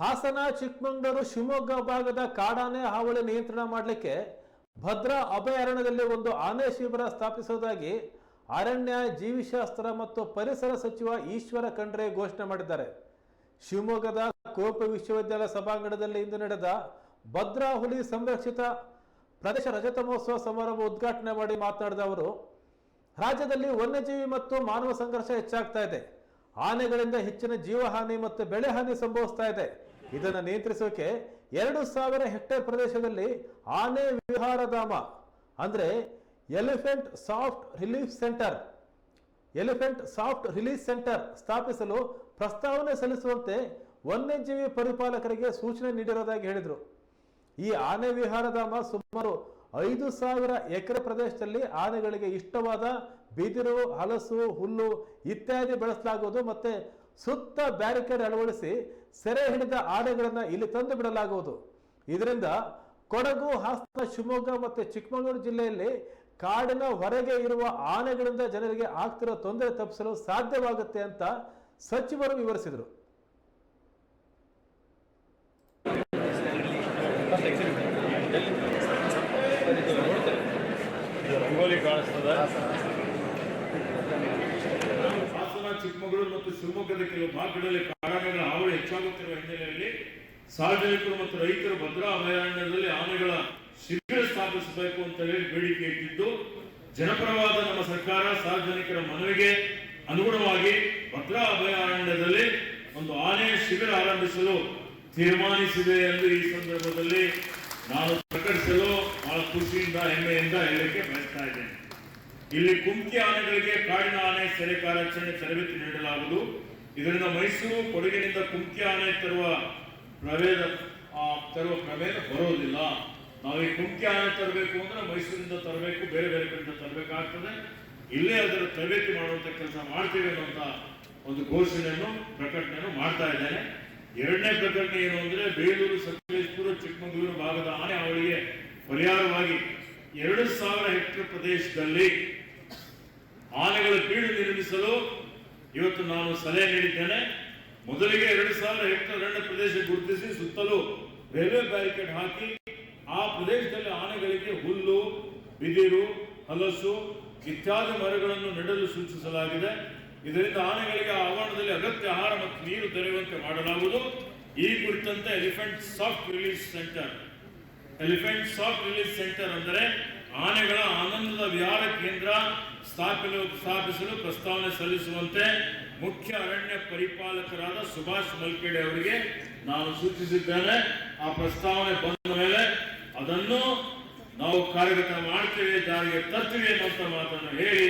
ಹಾಸನ, ಚಿಕ್ಕಮಗಳೂರು, ಶಿವಮೊಗ್ಗ ಭಾಗದ ಕಾಡಾನೆ ಹಾವಳಿ ನಿಯಂತ್ರಣ ಮಾಡಲಿಕ್ಕೆ ಭದ್ರಾ ಅಭಯಾರಣ್ಯದಲ್ಲಿ ಒಂದು ಆನೆ ಶಿಬಿರ ಸ್ಥಾಪಿಸುವುದಾಗಿ ಅರಣ್ಯ, ಜೀವಿಶಾಸ್ತ್ರ ಮತ್ತು ಪರಿಸರ ಸಚಿವ ಈಶ್ವರ ಖಂಡ್ರೆ ಘೋಷಣೆ ಮಾಡಿದ್ದಾರೆ. ಶಿವಮೊಗ್ಗದ ಕೋಪ ವಿಶ್ವವಿದ್ಯಾಲಯ ಸಭಾಂಗಣದಲ್ಲಿ ಇಂದು ನಡೆದ ಭದ್ರಾ ಹುಲಿ ಸಂರಕ್ಷಿತ ಪ್ರದೇಶ ರಜತ ಮಹೋತ್ಸವ ಸಮಾರಂಭ ಉದ್ಘಾಟನೆ ಮಾಡಿ ಮಾತನಾಡಿದ ಅವರು, ರಾಜ್ಯದಲ್ಲಿ ವನ್ಯಜೀವಿ ಮತ್ತು ಮಾನವ ಸಂಘರ್ಷ ಹೆಚ್ಚಾಗ್ತಾ ಇದೆ. ಆನೆಗಳಿಂದ ಹೆಚ್ಚಿನ ಜೀವಹಾನಿ ಮತ್ತು ಬೆಳೆ ಹಾನಿ ಸಂಭವಿಸ್ತಾ ಇದೆ. ಇದನ್ನು ನಿಯಂತ್ರಿಸೋಕೆ ಎರಡು ಸಾವಿರ ಹೆಕ್ಟೇರ್ ಪ್ರದೇಶದಲ್ಲಿ ಆನೆ ವಿಹಾರಧಾಮ ಅಂದ್ರೆ elephant soft relief centre, elephant soft relief centre ಸ್ಥಾಪಿಸಲು ಪ್ರಸ್ತಾವನೆ ಸಲ್ಲಿಸುವಂತೆ ವನ್ಯಜೀವಿ ಪರಿಪಾಲಕರಿಗೆ ಸೂಚನೆ ನೀಡಿರೋದಾಗಿ ಹೇಳಿದರು. ಈ ಆನೆ ವಿಹಾರಧಾಮ ಸುಮಾರು ಐದು ಸಾವಿರ ಎಕರೆ ಪ್ರದೇಶದಲ್ಲಿ ಆನೆಗಳಿಗೆ ಇಷ್ಟವಾದ ಬಿದಿರು ಹಲಸು, ಹುಲ್ಲು ಇತ್ಯಾದಿ ಬೆಳೆಸಲಾಗುವುದು ಮತ್ತೆ ಸುತ್ತ ಬ್ಯಾರಿಕೇಡ್ ಅಳವಡಿಸಿ ಸೆರೆ ಹಿಡಿದ ಆನೆಗಳನ್ನು ಇಲ್ಲಿ ತಂದು ಬಿಡಲಾಗುವುದು. ಇದರಿಂದ ಕೊಡಗು, ಹಾಸನ, ಶಿವಮೊಗ್ಗ ಮತ್ತು ಚಿಕ್ಕಮಗಳೂರು ಜಿಲ್ಲೆಯಲ್ಲಿ ಕಾಡಿನ ಹೊರಗೆ ಇರುವ ಆನೆಗಳಿಂದ ಜನರಿಗೆ ಆಗ್ತಿರೋ ತೊಂದರೆ ತಪ್ಪಿಸಲು ಸಾಧ್ಯವಾಗುತ್ತೆ ಅಂತ ಸಚಿವರು ವಿವರಿಸಿದರು. ರಂಗೋಲಿ ಕಾಣಿಸ್ತದ. ಹಾಸನ ಚಿಕ್ಕಮಗಳೂರು ಮತ್ತು ಶಿವಮೊಗ್ಗದ ಕೆಲವು ಭಾಗಗಳಲ್ಲಿ ಕಾಡಾನೆಗಳ ಹಾವಳಿ ಹೆಚ್ಚಾಗುತ್ತಿರುವ ಹಿನ್ನೆಲೆಯಲ್ಲಿ ಸಾರ್ವಜನಿಕರು ಮತ್ತು ರೈತರು ಭದ್ರಾ ಅಭಯಾರಣ್ಯದಲ್ಲಿ ಆನೆಗಳ ಶಿಬಿರ ಸ್ಥಾಪಿಸಬೇಕು ಅಂತ ಹೇಳಿ ಬೇಡಿಕೆ ಇಟ್ಟಿದ್ದು, ಜನಪರವಾದ ನಮ್ಮ ಸರ್ಕಾರ ಸಾರ್ವಜನಿಕರ ಮನವಿಗೆ ಅನುಗುಣವಾಗಿ ಭದ್ರಾ ಅಭಯಾರಣ್ಯದಲ್ಲಿ ಒಂದು ಆನೆ ಶಿಬಿರ ಆರಂಭಿಸಲು ತೀರ್ಮಾನಿಸಿದೆ ಎಂದು ಈ ಸಂದರ್ಭದಲ್ಲಿ ನಾನು ಪ್ರಕಟಿಸಲು ಖುಷಿಯಿಂದ ಹೆಮ್ಮೆಯಿಂದ ಹೇಳಲಿಕ್ಕೆ ಬಯಸ್ತಾ ಇದ್ದೇನೆ. ಇಲ್ಲಿ ಕುಂಕಿ ಆನೆಗಳಿಗೆ ಕಾಡಿನ ಆನೆ ಸೆರೆ ಕಾರ್ಯಾಚರಣೆ ತರಬೇತಿ ನೀಡಲಾಗುವುದು. ಇದರಿಂದ ಮೈಸೂರು ಕೊಡಗಿನಿಂದ ಕುಂಕಿ ಆನೆ ತರುವ ಪ್ರಭೇದ ತರುವ ಪ್ರಭೇದ ಬರೋದಿಲ್ಲ. ನಾವು ಈ ಕುಂಕಿ ಆನೆ ತರಬೇಕು ಅಂದ್ರೆ ಮೈಸೂರಿಂದ ತರಬೇಕು, ಬೇರೆ ಬೇರೆ ಕಡೆಯಿಂದ ತರಬೇಕಾಗ್ತದೆ. ಇಲ್ಲೇ ಅದರ ತರಬೇತಿ ಮಾಡುವಂತ ಕೆಲಸ ಮಾಡ್ತೀವಿ ಅನ್ನುವಂತ ಒಂದು ಘೋಷಣೆಯನ್ನು, ಪ್ರಕಟಣೆಯನ್ನು ಮಾಡ್ತಾ ಇದ್ದೇನೆ. ಎರಡನೇ ಪ್ರಕಟಣೆ ಏನು ಅಂದ್ರೆ ಬೇಲೂರು, ಸಕಲೇಶ್ಪುರ, ಚಿಕ್ಕಮಗಳೂರು ಭಾಗದ ಆನೆ ಹಾವಳಿಗೆ ಪರಿಹಾರವಾಗಿ ಎರಡು ಸಾವಿರ ಹೆಕ್ಟೇರ್ ಪ್ರದೇಶದಲ್ಲಿ ಆನೆಗಳ ಬೀಡು ನಿರ್ಮಿಸಲು ಇವತ್ತು ನಾನು ಸಲಹೆ ನೀಡಿದ್ದೇನೆ. ಮೊದಲಿಗೆ ಎರಡು ಸಾವಿರ ಹೆಕ್ಟೇರ್ ಅರಣ್ಯ ಪ್ರದೇಶ ಗುರುತಿಸಿ ಸುತ್ತಲೂ ರೈಲ್ವೆ ಬ್ಯಾರಿಕೇಡ್ ಹಾಕಿ ಆ ಪ್ರದೇಶದಲ್ಲಿ ಆನೆಗಳಿಗೆ ಹುಲ್ಲು, ಬಿದಿರು, ಹಲಸು ಇತ್ಯಾದಿ ಮರಗಳನ್ನು ನೆಡಲು ಸೂಚಿಸಲಾಗಿದೆ. ಇದರಿಂದ ಆನೆಗಳಿಗೆ ಆವರಣದಲ್ಲಿ ಅಗತ್ಯ ಆಹಾರ ಮತ್ತು ನೀರು ದೊರೆಯುವಂತೆ ಮಾಡಲಾಗುವುದು. ಈ ಕುರಿತಂತೆ elephant soft release centre elephant soft release centre ಅಂದರೆ ಆನೆಗಳ ಆನಂದದ ವಿಹಾರ ಕೇಂದ್ರ ಸ್ಥಾಪಿಸಲು ಸ್ಥಾಪಿಸಲು ಪ್ರಸ್ತಾವನೆ ಸಲ್ಲಿಸುವಂತೆ ಮುಖ್ಯ ಅರಣ್ಯ ಪರಿಪಾಲಕರಾದ ಸುಭಾಷ್ ಮಲ್ಕೇಡೆ ಅವರಿಗೆ ನಾನು ಸೂಚಿಸಿದ್ದೇನೆ. ಆ ಪ್ರಸ್ತಾವನೆ ಬಂದ ಮೇಲೆ ಅದನ್ನು ನಾವು ಕಾರ್ಯಗತ ಮಾಡ್ತೇವೆ, ಜಾರಿಗೆ ತರ್ತೀವಿ ಅನ್ನುವಂಥ ಮಾತನ್ನು ಹೇಳಿ